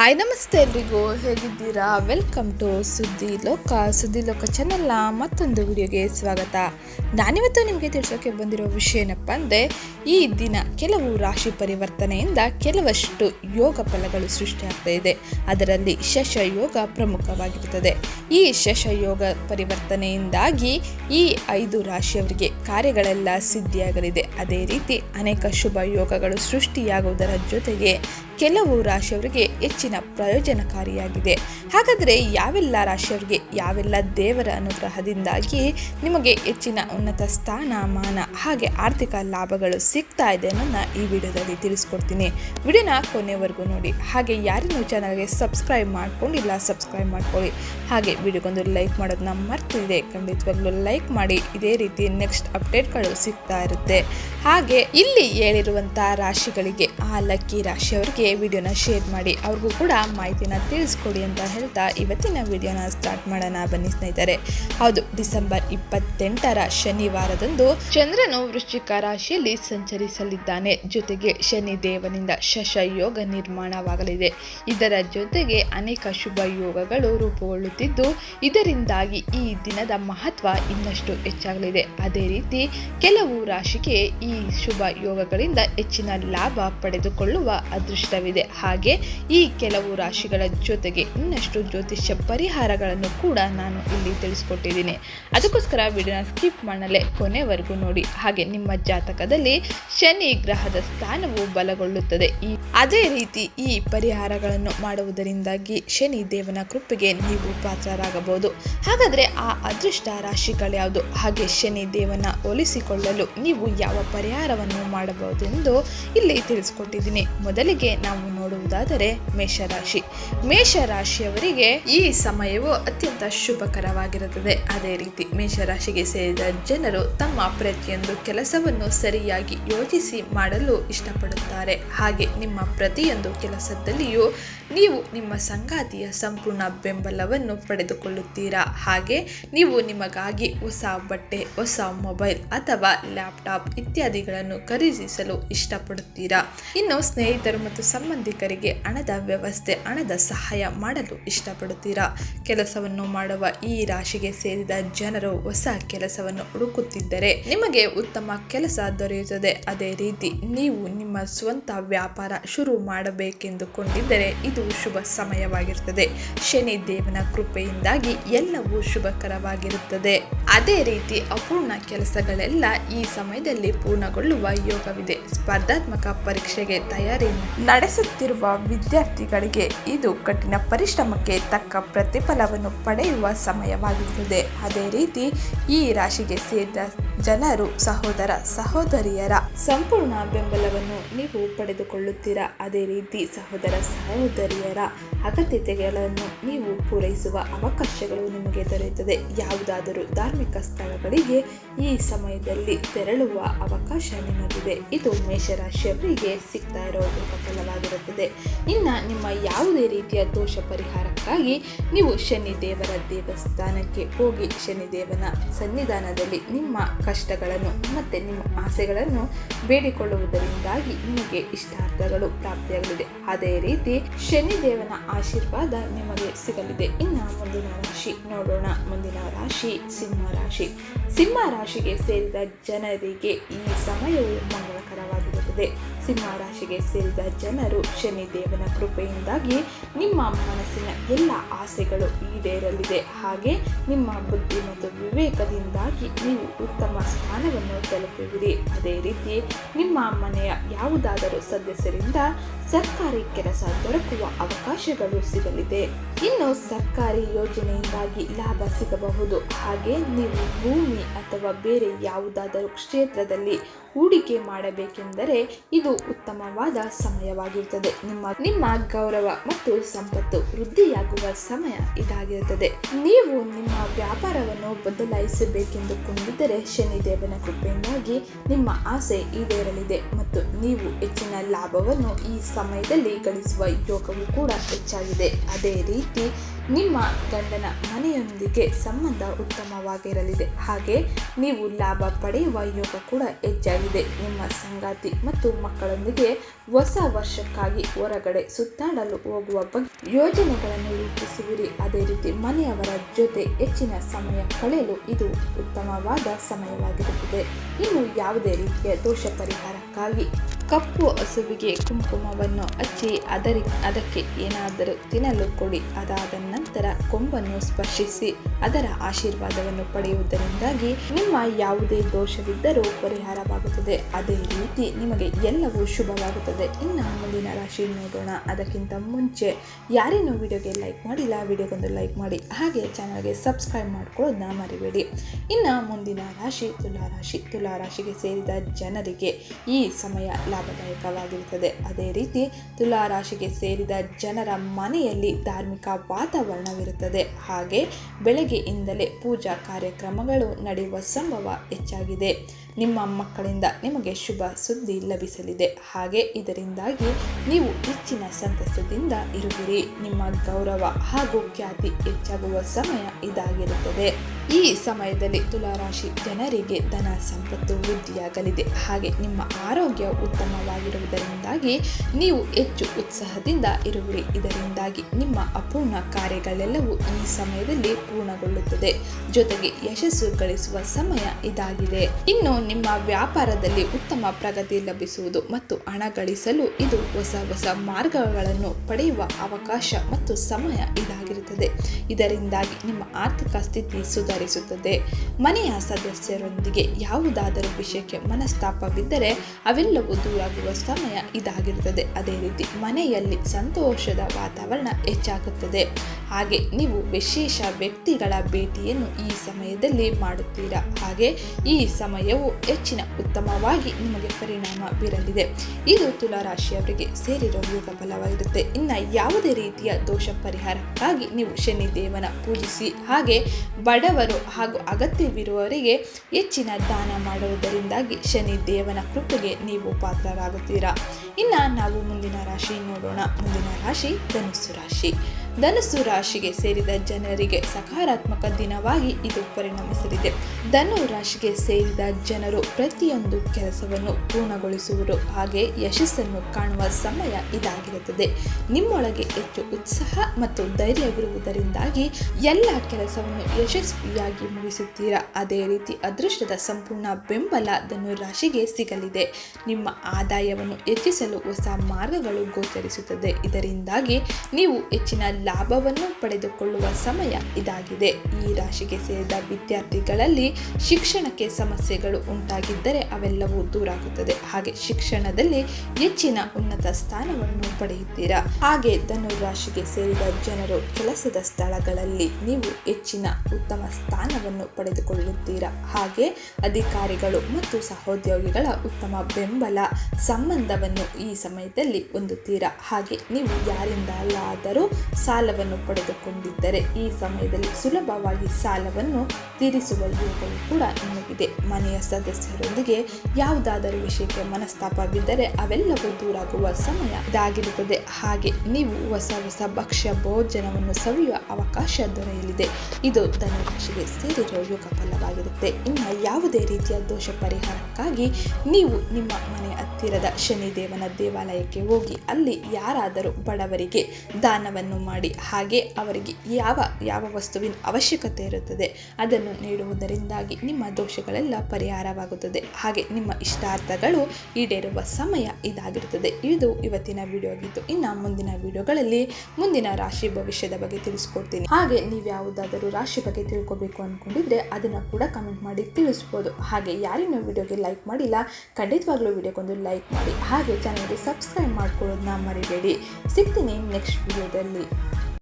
Hi ನಮಸ್ತೆ ಎಲ್ರಿಗೂ. ಹೇಗಿದ್ದೀರಾ? ವೆಲ್ಕಮ್ ಟು ಸುದ್ದಿ ಲೋಕ ಸುದ್ದಿ ಲೋಕ ಚಾನಲ್ನ ಮತ್ತೊಂದು ವಿಡಿಯೋಗೆ ಸ್ವಾಗತ. ನಾನಿವತ್ತು ನಿಮಗೆ ತಿಳಿಸೋಕೆ ಬಂದಿರೋ ವಿಷಯ ಏನಪ್ಪ ಅಂದರೆ, ಈ ದಿನ ಕೆಲವು ರಾಶಿ ಪರಿವರ್ತನೆಯಿಂದ ಕೆಲವಷ್ಟು ಯೋಗ ಫಲಗಳು ಸೃಷ್ಟಿಯಾಗ್ತಾ ಇದೆ. ಅದರಲ್ಲಿ ಶಶ ಯೋಗ ಪ್ರಮುಖವಾಗಿರುತ್ತದೆ. ಈ ಶಶ ಯೋಗ ಪರಿವರ್ತನೆಯಿಂದಾಗಿ ಈ ಐದು ರಾಶಿಯವರಿಗೆ ಕಾರ್ಯಗಳೆಲ್ಲ ಸಿದ್ಧಿಯಾಗಲಿದೆ. ಅದೇ ರೀತಿ ಅನೇಕ ಶುಭ ಯೋಗಗಳು ಸೃಷ್ಟಿಯಾಗುವುದರ ಜೊತೆಗೆ ಕೆಲವು ರಾಶಿಯವರಿಗೆ ಹೆಚ್ಚಿನ ಪ್ರಯೋಜನಕಾರಿಯಾಗಿದೆ. ಹಾಗಾದರೆ ಯಾವೆಲ್ಲ ರಾಶಿಯವರಿಗೆ ಯಾವೆಲ್ಲ ದೇವರ ಅನುಗ್ರಹದಿಂದಾಗಿ ನಿಮಗೆ ಹೆಚ್ಚಿನ ಉನ್ನತ ಸ್ಥಾನಮಾನ, ಹಾಗೆ ಆರ್ಥಿಕ ಲಾಭಗಳು ಸಿಗ್ತಾ ಇದೆ ಅನ್ನೋದನ್ನ ಈ ವಿಡಿಯೋದಲ್ಲಿ ತಿಳಿಸ್ಕೊಡ್ತೀನಿ. ವಿಡಿಯೋನ ಕೊನೆವರೆಗೂ ನೋಡಿ. ಹಾಗೆ ಯಾರಿನ್ನೂ ಚಾನಲ್ಗೆ ಸಬ್ಸ್ಕ್ರೈಬ್ ಮಾಡ್ಕೊಂಡಿಲ್ಲ ಸಬ್ಸ್ಕ್ರೈಬ್ ಮಾಡ್ಕೊಳ್ಳಿ. ಹಾಗೆ ವಿಡಿಯೋಗೊಂದು ಲೈಕ್ ಮಾಡೋದನ್ನ ಮರ್ತಿದೆ. ಖಂಡಿತವಾಗ್ಲೂ ಲೈಕ್ ಮಾಡಿ. ಇದೇ ರೀತಿ ನೆಕ್ಸ್ಟ್ ಅಪ್ಡೇಟ್ಗಳು ಸಿಗ್ತಾ ಇರುತ್ತೆ. ಹಾಗೆ ಇಲ್ಲಿ ಹೇಳಿರುವಂಥ ರಾಶಿಗಳಿಗೆ, ಆ ಲಕ್ಕಿ ರಾಶಿಯವರಿಗೆ ವಿಡಿಯೋನ ಶೇರ್ ಮಾಡಿ. ಅವ್ರಿಗೂ ಕೂಡ ಮಾಹಿತಿನ ತಿಳಿಸ್ಕೊಡಿ ಅಂತ ಹೇಳ್ತಾ ಇವತ್ತಿನ ವಿಡಿಯೋನ ಸ್ಟಾರ್ಟ್ ಮಾಡೋಣ. ಬನ್ನಿ ಸ್ನೇಹಿತರೆ, ಹೌದು, ಡಿಸೆಂಬರ್ ಇಪ್ಪತ್ತೆಂಟರ ಶನಿವಾರದಂದು ಚಂದ್ರನು ವೃಶ್ಚಿಕ ರಾಶಿಯಲ್ಲಿ ಸಂಚರಿಸಲಿದ್ದಾನೆ. ಜೊತೆಗೆ ಶನಿ ದೇವನಿಂದ ಶಶ ಯೋಗ ನಿರ್ಮಾಣವಾಗಲಿದೆ. ಇದರ ಜೊತೆಗೆ ಅನೇಕ ಶುಭ ಯೋಗಗಳು ರೂಪುಗೊಳ್ಳುತ್ತಿದ್ದು, ಇದರಿಂದಾಗಿ ಈ ದಿನದ ಮಹತ್ವ ಇನ್ನಷ್ಟು ಹೆಚ್ಚಾಗಲಿದೆ. ಅದೇ ರೀತಿ, ಕೆಲವು ರಾಶಿಗೆ ಈ ಶುಭ ಯೋಗಗಳಿಂದ ಹೆಚ್ಚಿನ ಲಾಭ ಪಡೆದುಕೊಳ್ಳುವ ಅದೃಷ್ಟವಿದೆ. ಹಾಗೆ ಈ ಕೆಲವು ರಾಶಿಗಳ ಜೊತೆಗೆ ಇನ್ನಷ್ಟು ಜ್ಯೋತಿಷ್ಯ ಪರಿಹಾರಗಳನ್ನು ಕೂಡ ನಾನು ಇಲ್ಲಿ ತಿಳಿಸ್ಕೊಟ್ಟಿದ್ದೀನಿ. ಅದಕ್ಕೋಸ್ಕರ ವಿಡಿಯೋನ ಸ್ಕಿಪ್ ಮಾಡಲೇ ಕೊನೆವರೆಗೂ ನೋಡಿ. ಹಾಗೆ ನಿಮ್ಮ ಜಾತಕದಲ್ಲಿ ಶನಿ ಗ್ರಹದ ಸ್ಥಾನವು ಬಲಗೊಳ್ಳುತ್ತದೆ. ಈ ಅದೇ ರೀತಿ ಈ ಪರಿಹಾರಗಳನ್ನು ಮಾಡುವುದರಿಂದಾಗಿ ಶನಿ ದೇವನ ಕೃಪೆಗೆ ನೀವು ಪಾತ್ರರಾಗಬಹುದು. ಹಾಗಾದ್ರೆ ಆ ಅದೃಷ್ಟ ರಾಶಿಗಳ್ಯಾವುದು? ಹಾಗೆ ಶನಿ ದೇವನ ಒಲಿಸಿಕೊಳ್ಳಲು ನೀವು ಯಾವ ಪರಿಹಾರವನ್ನು ಮಾಡಬಹುದು ಎಂದು ಇಲ್ಲಿ ತಿಳಿಸ್ಕೊಟ್ಟಿದ್ದೀನಿ. ಮೊದಲಿಗೆ ನಾವು ನೋಡುವುದಾದರೆ ಮೇಷರಾಶಿ. ಮೇಷರಾಶಿಯವರಿಗೆ ಈ ಸಮಯವು ಅತ್ಯಂತ ಶುಭಕರವಾಗಿರುತ್ತದೆ. ಅದೇ ರೀತಿ ಮೇಷರಾಶಿಗೆ ಸೇರಿದ ಜನರು ತಮ್ಮ ಪ್ರತಿಯೊಂದು ಕೆಲಸವನ್ನು ಸರಿಯಾಗಿ ಯೋಜಿಸಿ ಮಾಡಲು ಇಷ್ಟಪಡುತ್ತಾರೆ. ಹಾಗೆ ನಿಮ್ಮ ಪ್ರತಿಯೊಂದು ಕೆಲಸದಲ್ಲಿಯೂ ನೀವು ನಿಮ್ಮ ಸಂಗಾತಿಯ ಸಂಪೂರ್ಣ ಬೆಂಬಲವನ್ನು ಪಡೆದುಕೊಳ್ಳುತ್ತೀರಾ? ಹಾಗೆ ನೀವು ನಿಮಗಾಗಿ ಹೊಸ ಬಟ್ಟೆ, ಹೊಸ ಮೊಬೈಲ್ ಅಥವಾ ಲ್ಯಾಪ್ಟಾಪ್ ಇತ್ಯಾದಿಗಳನ್ನು ಖರೀದಿಸಲು ಇಷ್ಟಪಡುತ್ತೀರಾ? ಇನ್ನು ಸ್ನೇಹಿತರು ಮತ್ತು ಸಂಬಂಧಿಕರಿಗೆ ಹಣದ ವ್ಯವಸ್ಥೆ, ಹಣದ ಸಹಾಯ ಮಾಡಲು ಇಷ್ಟಪಡುತ್ತೀರಾ? ಕೆಲಸವನ್ನು ಮಾಡುವ ಈ ರಾಶಿಗೆ ಸೇರಿದ ಜನರು ಹೊಸ ಕೆಲಸವನ್ನು ಹುಡುಕುತ್ತಿದ್ದರೆ ನಿಮಗೆ ಉತ್ತಮ ಕೆಲಸ ದೊರೆಯುತ್ತದೆ. ಅದೇ ರೀತಿ ನೀವು ನಿಮ್ಮ ಸ್ವಂತ ವ್ಯಾಪಾರ ಶುರು ಮಾಡಬೇಕೆಂದುಕೊಂಡಿದ್ದರೆ ಇದು ಶುಭ ಸಮಯವಾಗಿರುತ್ತದೆ. ಶನಿ ದೇವನ ಕೃಪೆಯಿಂದಾಗಿ ಎಲ್ಲವೂ ಶುಭಕರವಾಗಿರುತ್ತದೆ. ಅದೇ ರೀತಿ ಅಪೂರ್ಣ ಕೆಲಸಗಳೆಲ್ಲ ಈ ಸಮಯದಲ್ಲಿ ಪೂರ್ಣಗೊಳ್ಳುವ ಯೋಗವಿದೆ. ಸ್ಪರ್ಧಾತ್ಮಕ ಪರೀಕ್ಷೆಗೆ ತಯಾರಿ ನಡೆಸುತ್ತಿರುವ ವಿದ್ಯಾರ್ಥಿಗಳಿಗೆ ಇದು ಕಠಿಣ ಪರಿಶ್ರಮಕ್ಕೆ ತಕ್ಕ ಪ್ರತಿಫಲವನ್ನು ಪಡೆಯುವ ಸಮಯವಾಗಿರುತ್ತದೆ. ಅದೇ ರೀತಿ ಈ ರಾಶಿಗೆ ಸೇರಿದ ಜನರು, ಸಹೋದರ, ಸಹೋದರಿಯರ ಸಂಪೂರ್ಣ ಬೆಂಬಲವನ್ನು ನೀವು ಪಡೆದುಕೊಳ್ಳುತ್ತೀರಾ? ಅದೇ ರೀತಿ ಸಹೋದರ, ಸಹೋದರಿಯರ ಅಗತ್ಯತೆಗಳನ್ನು ನೀವು ಪೂರೈಸುವ ಅವಕಾಶಗಳು ನಿಮಗೆ ದೊರೆಯುತ್ತದೆ. ಯಾವುದಾದರೂ ಧಾರ್ಮಿಕ ಸ್ಥಳಗಳಿಗೆ ಈ ಸಮಯದಲ್ಲಿ ತೆರಳುವ ಅವಕಾಶ ನಿಮಗಿದೆ. ಇದು ಮೇಷರಾಶಿಯವರಿಗೆ ಸಿಗ್ತಾ ಇರೋ ಉಪಫಲವಾಗಿರುತ್ತದೆ ಇನ್ನು ನಿಮ್ಮ ಯಾವುದೇ ರೀತಿಯ ದೋಷ ಪರಿಹಾರಕ್ಕಾಗಿ ನೀವು ಶನಿ ದೇವರ ದೇವಸ್ಥಾನಕ್ಕೆ ಹೋಗಿ, ಶನಿದೇವನ ಸನ್ನಿಧಾನದಲ್ಲಿ ನಿಮ್ಮ ಕಷ್ಟಗಳನ್ನು ಮತ್ತು ನಿಮ್ಮ ಆಸೆಗಳನ್ನು ಬೇಡಿಕೊಳ್ಳುವುದರಿಂದಾಗಿ ನಿಮಗೆ ಇಷ್ಟಾರ್ಥಗಳು ಪ್ರಾಪ್ತಿಯಾಗಲಿದೆ. ಅದೇ ರೀತಿ ಶನಿದೇವನ ಆಶೀರ್ವಾದ ನಿಮಗೆ ಸಿಗಲಿದೆ. ಇನ್ನು ಮುಂದಿನ ರಾಶಿ ನೋಡೋಣ. ಮುಂದಿನ ರಾಶಿ ಸಿಂಹ ರಾಶಿ. ಸಿಂಹ ರಾಶಿಗೆ ಸೇರಿದ ಜನರಿಗೆ ಈ ಸಮಯವು ಮಂಗಳಕರವಾಗಿರುತ್ತದೆ. ಸಿಂಹ ರಾಶಿಗೆ ಸೇರಿದ ಜನರು ಶನಿದೇವನ ಕೃಪೆಯಿಂದಾಗಿ ನಿಮ್ಮ ಮನಸ್ಸಿನ ಎಲ್ಲ ಆಸೆಗಳು ಈಡೇರಲಿದೆ. ಹಾಗೆ ನಿಮ್ಮ ಬುದ್ಧಿ ಮತ್ತು ವಿವೇಕದಿಂದಾಗಿ ನೀವು ಉತ್ತಮ ಸ್ಥಾನವನ್ನು ತಲುಪುವಿರಿ ಅದೇ ರೀತಿ ನಿಮ್ಮ ಮನೆಯ ಯಾವುದಾದರೂ ಸದಸ್ಯರಿಂದ ಸರ್ಕಾರಿ ಕೆಲಸ ದೊರಕುವ ಅವಕಾಶಗಳು ಸಿಗಲಿದೆ. ಇನ್ನು ಸರ್ಕಾರಿ ಯೋಜನೆಯಿಂದಾಗಿ ಲಾಭ ಸಿಗಬಹುದು. ಹಾಗೆ ನೀವು ಭೂಮಿ ಅಥವಾ ಬೇರೆ ಯಾವುದಾದರೂ ಕ್ಷೇತ್ರದಲ್ಲಿ ಹೂಡಿಕೆ ಮಾಡಬೇಕೆಂದರೆ ಇದು ಉತ್ತಮವಾದ ಸಮಯವಾಗಿರುತ್ತದೆ. ನಿಮ್ಮ ನಿಮ್ಮ ಗೌರವ ಮತ್ತು ಸಂಪತ್ತು ವೃದ್ಧಿಯಾಗುವ ಸಮಯ ಇದಾಗಿರುತ್ತದೆ. ನೀವು ನಿಮ್ಮ ವ್ಯಾಪಾರವನ್ನು ಬದಲಾಯಿಸಬೇಕೆಂದುಕೊಂಡಿದ್ದರೆ ಶನಿದೇವನ ಕೃಪೆಯಿಂದಾಗಿ ನಿಮ್ಮ ಆಸೆ ಈಡೇರಲಿದೆ ಮತ್ತು ನೀವು ಹೆಚ್ಚಿನ ಲಾಭವನ್ನು ಈ ಸಮಯದಲ್ಲಿ ಗಳಿಸುವ ಯೋಗವು ಕೂಡ ಹೆಚ್ಚಾಗಿದೆ. ಅದೇ ರೀತಿ ನಿಮ್ಮ ಗಂಡನ ಮನೆಯೊಂದಿಗೆ ಸಂಬಂಧ ಉತ್ತಮವಾಗಿರಲಿದೆ. ಹಾಗೆ ನೀವು ಲಾಭ ಪಡೆಯುವ ಯೋಗ ಕೂಡ ಹೆಚ್ಚಾಗಿದೆ. ನಿಮ್ಮ ಸಂಗಾತಿ ಮತ್ತು ಮಕ್ಕಳೊಂದಿಗೆ ಹೊಸ ವರ್ಷಕ್ಕಾಗಿ ಹೊರಗಡೆ ಸುತ್ತಾಡಲು ಹೋಗುವ ಬಗ್ಗೆ ಯೋಜನೆಗಳನ್ನು ರೂಪಿಸುವಿರಿ. ಅದೇ ರೀತಿ ಮನೆಯವರ ಜೊತೆ ಹೆಚ್ಚಿನ ಸಮಯ ಕಳೆಯಲು ಇದು ಉತ್ತಮವಾದ ಸಮಯವಾಗಿರುತ್ತದೆ. ಇನ್ನು ಯಾವುದೇ ರೀತಿಯ ದೋಷ ಪರಿಹಾರಕ್ಕಾಗಿ ಕಪ್ಪು ಹಸುವಿಗೆ ಕುಂಕುಮವನ್ನು ಹಚ್ಚಿ ಅದರಿ ಅದಕ್ಕೆ ಏನಾದರೂ ತಿನ್ನಲು ಕೊಡಿ. ಅದಾದ ನಂತರ ಕೊಂಬನ್ನು ಸ್ಪರ್ಶಿಸಿ ಅದರ ಆಶೀರ್ವಾದವನ್ನು ಪಡೆಯುವುದರಿಂದಾಗಿ ನಿಮ್ಮ ಯಾವುದೇ ದೋಷವಿದ್ದರೂ ಪರಿಹಾರವಾಗುತ್ತದೆ. ಅದೇ ರೀತಿ ನಿಮಗೆ ಎಲ್ಲವೂ ಶುಭವಾಗುತ್ತದೆ. ಇನ್ನು ಮುಂದಿನ ರಾಶಿ ನೋಡೋಣ ಅದಕ್ಕಿಂತ ಮುಂಚೆ ಯಾರೇನೂ ವಿಡಿಯೋಗೆ ಲೈಕ್ ಮಾಡಿಲ್ಲ, ವಿಡಿಯೋಗೊಂದು ಲೈಕ್ ಮಾಡಿ. ಹಾಗೆ ಚಾನಲ್ಗೆ ಸಬ್ಸ್ಕ್ರೈಬ್ ಮಾಡ್ಕೊಳ್ಳೋದನ್ನ ಮರಿಬೇಡಿ. ಇನ್ನು ಮುಂದಿನ ರಾಶಿ, ತುಲಾ ರಾಶಿ. ತುಲಾ ರಾಶಿಗೆ ಸೇರಿದ ಜನರಿಗೆ ಈ ಸಮಯ ಲಾಭದಾಯಕವಾಗಿರುತ್ತದೆ. ಅದೇ ರೀತಿ ತುಲಾರಾಶಿಗೆ ಸೇರಿದ ಜನರ ಮನೆಯಲ್ಲಿ ಧಾರ್ಮಿಕ ವಾತಾವರಣವಿರುತ್ತದೆ. ಹಾಗೆ ಬೆಳಗ್ಗೆಯಿಂದಲೇ ಪೂಜಾ ಕಾರ್ಯಕ್ರಮಗಳು ನಡೆಯುವ ಸಂಭವ ಹೆಚ್ಚಾಗಿದೆ. ನಿಮ್ಮ ಮಕ್ಕಳಿಂದ ನಿಮಗೆ ಶುಭ ಸುದ್ದಿ ಲಭಿಸಲಿದೆ. ಹಾಗೆ ಇದರಿಂದಾಗಿ ನೀವು ಹೆಚ್ಚಿನ ಸಂತಸದಿಂದ ಇರುವಿರಿ. ನಿಮ್ಮ ಗೌರವ ಹಾಗೂ ಖ್ಯಾತಿ ಹೆಚ್ಚಾಗುವ ಸಮಯ ಇದಾಗಿರುತ್ತದೆ. ಈ ಸಮಯದಲ್ಲಿ ತುಲಾರಾಶಿ ಜನರಿಗೆ ಧನ ಸಂಪತ್ತು ವೃದ್ಧಿಯಾಗಲಿದೆ. ಹಾಗೆ ನಿಮ್ಮ ಆರೋಗ್ಯ ಉತ್ತಮವಾಗಿರುವುದರಿಂದಾಗಿ ನೀವು ಹೆಚ್ಚು ಉತ್ಸಾಹದಿಂದ ಇರುವಿರಿ. ಇದರಿಂದಾಗಿ ನಿಮ್ಮ ಅಪೂರ್ಣ ಕಾರ್ಯಗಳೆಲ್ಲವೂ ಈ ಸಮಯದಲ್ಲಿ ಪೂರ್ಣಗೊಳ್ಳುತ್ತದೆ. ಜೊತೆಗೆ ಯಶಸ್ಸು ಗಳಿಸುವ ಸಮಯ ಇದಾಗಿದೆ. ಇನ್ನು ನಿಮ್ಮ ವ್ಯಾಪಾರದಲ್ಲಿ ಉತ್ತಮ ಪ್ರಗತಿ ಲಭಿಸುವುದು ಮತ್ತು ಹಣ ಗಳಿಸಲು ಇದು ಹೊಸ ಹೊಸ ಮಾರ್ಗಗಳನ್ನು ಪಡೆಯುವ ಅವಕಾಶ ಮತ್ತು ಸಮಯ ಇದಾಗಿರುತ್ತದೆ. ಇದರಿಂದಾಗಿ ನಿಮ್ಮ ಆರ್ಥಿಕ ಸ್ಥಿತಿ ಸುಧಾರಿಸುತ್ತದೆ. ಮನೆಯ ಸದಸ್ಯರೊಂದಿಗೆ ಯಾವುದಾದರೂ ವಿಷಯಕ್ಕೆ ಮನಸ್ತಾಪವಿದ್ದರೆ ಅವೆಲ್ಲವೂ ದೂರಾಗುವ ಸಮಯ ಇದಾಗಿರುತ್ತದೆ. ಅದೇ ರೀತಿ ಮನೆಯಲ್ಲಿ ಸಂತೋಷದ ವಾತಾವರಣ ಹೆಚ್ಚಾಗುತ್ತದೆ. ಹಾಗೆ ನೀವು ವಿಶೇಷ ವ್ಯಕ್ತಿಗಳ ಭೇಟಿಯನ್ನು ಈ ಸಮಯದಲ್ಲಿ ಮಾಡುತ್ತೀರಾ? ಹಾಗೆ ಈ ಸಮಯವು ಹೆಚ್ಚಿನ ಉತ್ತಮವಾಗಿ ನಿಮಗೆ ಪರಿಣಾಮ ಬೀರಲಿದೆ. ಇದು ತುಲಾರಾಶಿಯವರಿಗೆ ಸೇರಿರುವ ಯೋಗ ಫಲವಾಗಿರುತ್ತೆ. ಇನ್ನು ಯಾವುದೇ ರೀತಿಯ ದೋಷ ಪರಿಹಾರಕ್ಕಾಗಿ ನೀವು ಶನಿ ದೇವನ ಪೂಜಿಸಿ, ಹಾಗೆ ಬಡವರು ಹಾಗೂ ಅಗತ್ಯವಿರುವವರಿಗೆ ಹೆಚ್ಚಿನ ದಾನ ಮಾಡುವುದರಿಂದಾಗಿ ಶನಿ ದೇವನ ಕೃಪೆಗೆ ನೀವು ಪಾತ್ರರಾಗುತ್ತೀರಾ? ಇನ್ನು ನಾವು ಮುಂದಿನ ರಾಶಿ ನೋಡೋಣ. ಮುಂದಿನ ರಾಶಿ ಧನುಸ್ಸು ರಾಶಿ. ಧನುಸ್ಸು ರಾಶಿಗೆ ಸೇರಿದ ಜನರಿಗೆ ಸಕಾರಾತ್ಮಕ ದಿನವಾಗಿ ಇದು ಪರಿಣಮಿಸಲಿದೆ. ಧನು ರಾಶಿಗೆ ಸೇರಿದ ಜನರು ಪ್ರತಿಯೊಂದು ಕೆಲಸವನ್ನು ಪೂರ್ಣಗೊಳಿಸುವರು ಹಾಗೆ ಯಶಸ್ಸನ್ನು ಕಾಣುವ ಸಮಯ ಇದಾಗಿರುತ್ತದೆ. ನಿಮ್ಮೊಳಗೆ ಹೆಚ್ಚು ಉತ್ಸಾಹ ಮತ್ತು ಧೈರ್ಯವಿರುವುದರಿಂದಾಗಿ ಎಲ್ಲ ಕೆಲಸವನ್ನು ಯಶಸ್ವಿಯಾಗಿ ಮುಗಿಸುತ್ತೀರಾ? ಅದೇ ರೀತಿ ಅದೃಷ್ಟದ ಸಂಪೂರ್ಣ ಬೆಂಬಲ ಧನು ರಾಶಿಗೆ ಸಿಗಲಿದೆ. ನಿಮ್ಮ ಆದಾಯವನ್ನು ಹೆಚ್ಚಿಸಲು ಹೊಸ ಮಾರ್ಗಗಳು ಗೋಚರಿಸುತ್ತದೆ. ಇದರಿಂದಾಗಿ ನೀವು ಹೆಚ್ಚಿನ ಲಾಭವನ್ನು ಪಡೆದುಕೊಳ್ಳುವ ಸಮಯ ಇದಾಗಿದೆ. ಈ ರಾಶಿಗೆ ಸೇರಿದ ವಿದ್ಯಾರ್ಥಿಗಳಲ್ಲಿ ಶಿಕ್ಷಣಕ್ಕೆ ಸಮಸ್ಯೆಗಳು ಉಂಟಾಗಿದ್ದರೆ ಅವೆಲ್ಲವೂ ದೂರಾಗುತ್ತದೆ ಹಾಗೆ ಶಿಕ್ಷಣದಲ್ಲಿ ಹೆಚ್ಚಿನ ಉನ್ನತ ಸ್ಥಾನವನ್ನು ಪಡೆಯುತ್ತೀರಾ? ಹಾಗೆ ಧನು ರಾಶಿಗೆ ಸೇರಿದ ಜನರು ಕೆಲಸದ ಸ್ಥಳಗಳಲ್ಲಿ ನೀವು ಹೆಚ್ಚಿನ ಉತ್ತಮ ಸ್ಥಾನವನ್ನು ಪಡೆದುಕೊಳ್ಳುತ್ತೀರಾ? ಹಾಗೆ ಅಧಿಕಾರಿಗಳು ಮತ್ತು ಸಹೋದ್ಯೋಗಿಗಳ ಉತ್ತಮ ಬೆಂಬಲ ಸಂಬಂಧವನ್ನು ಈ ಸಮಯದಲ್ಲಿ ಒಂದು ತೀರ. ಹಾಗೆ ನೀವು ಯಾರಿಂದಲಾದರೂ ಸಾಲವನ್ನು ಪಡೆದುಕೊಂಡಿದ್ದರೆ ಈ ಸಮಯದಲ್ಲಿ ಸುಲಭವಾಗಿ ಸಾಲವನ್ನು ತೀರಿಸುವ ಯೋಗವು ಕೂಡ ನಿಮಗಿದೆ. ಮನೆಯ ಸದಸ್ಯರೊಂದಿಗೆ ಯಾವುದಾದರೂ ವಿಷಯಕ್ಕೆ ಮನಸ್ತಾಪವಿದ್ದರೆ ಅವೆಲ್ಲವೂ ದೂರಾಗುವ ಸಮಯ ಇದಾಗಿರುತ್ತದೆ. ಹಾಗೆ ನೀವು ಹೊಸ ಹೊಸ ಭಕ್ಷ್ಯ ಭೋಜನವನ್ನು ಸವಿಯುವ ಅವಕಾಶ ದೊರೆಯಲಿದೆ. ಇದು ಧನುರಾಶಿಗೆ ಸೇರಿರುವ ಯೋಗ ಫಲವಾಗಿರುತ್ತೆ ಇನ್ನು ಯಾವುದೇ ರೀತಿಯ ದೋಷ ಪರಿಹಾರಕ್ಕಾಗಿ ನೀವು ನಿಮ್ಮ ಹತ್ತಿರದ ಶನಿದೇವನ ದೇವಾಲಯಕ್ಕೆ ಹೋಗಿ ಅಲ್ಲಿ ಯಾರಾದರೂ ಬಡವರಿಗೆ ದಾನವನ್ನು ಮಾಡಿ ಹಾಗೆ ಅವರಿಗೆ ಯಾವ ಯಾವ ವಸ್ತುವಿನ ಅವಶ್ಯಕತೆ ಇರುತ್ತದೆ ಅದನ್ನು ನೀಡುವುದರಿಂದಾಗಿ ನಿಮ್ಮ ದೋಷಗಳೆಲ್ಲ ಪರಿಹಾರವಾಗುತ್ತದೆ. ಹಾಗೆ ನಿಮ್ಮ ಇಷ್ಟಾರ್ಥಗಳು ಈಡೇರುವ ಸಮಯ ಇದಾಗಿರುತ್ತದೆ. ಇದು ಇವತ್ತಿನ ವಿಡಿಯೋ ಆಗಿತ್ತು ಇನ್ನು ಮುಂದಿನ ವಿಡಿಯೋಗಳಲ್ಲಿ ಮುಂದಿನ ರಾಶಿ ಭವಿಷ್ಯದ ಬಗ್ಗೆ ತಿಳಿಸ್ಕೊಡ್ತೀನಿ. ಹಾಗೆ ನೀವು ಯಾವುದಾದರೂ ರಾಶಿ ಬಗ್ಗೆ ತಿಳ್ಕೊಬೇಕು ಅಂದ್ಕೊಂಡಿದ್ರೆ ಅದನ್ನು ಕೂಡ ಕಮೆಂಟ್ ಮಾಡಿ ತಿಳಿಸ್ಬೋದು. ಹಾಗೆ ಯಾರಿನ ವಿಡಿಯೋಗೆ ಲೈಕ್ ಮಾಡಿಲ್ಲ, ಖಂಡಿತವಾಗ್ಲೂ ವಿಡಿಯೋಗೊಂದು ಲೈಕ್ ಮಾಡಿ ಹಾಗೆ ಚಾನಲ್ಗೆ ಸಬ್ಸ್ಕ್ರೈಬ್ ಮಾಡ್ಕೊಳ್ಳೋದನ್ನ ಮರಿಬೇಡಿ. ಸಿಗ್ತೀನಿ ನೆಕ್ಸ್ಟ್ ವಿಡಿಯೋದಲ್ಲಿ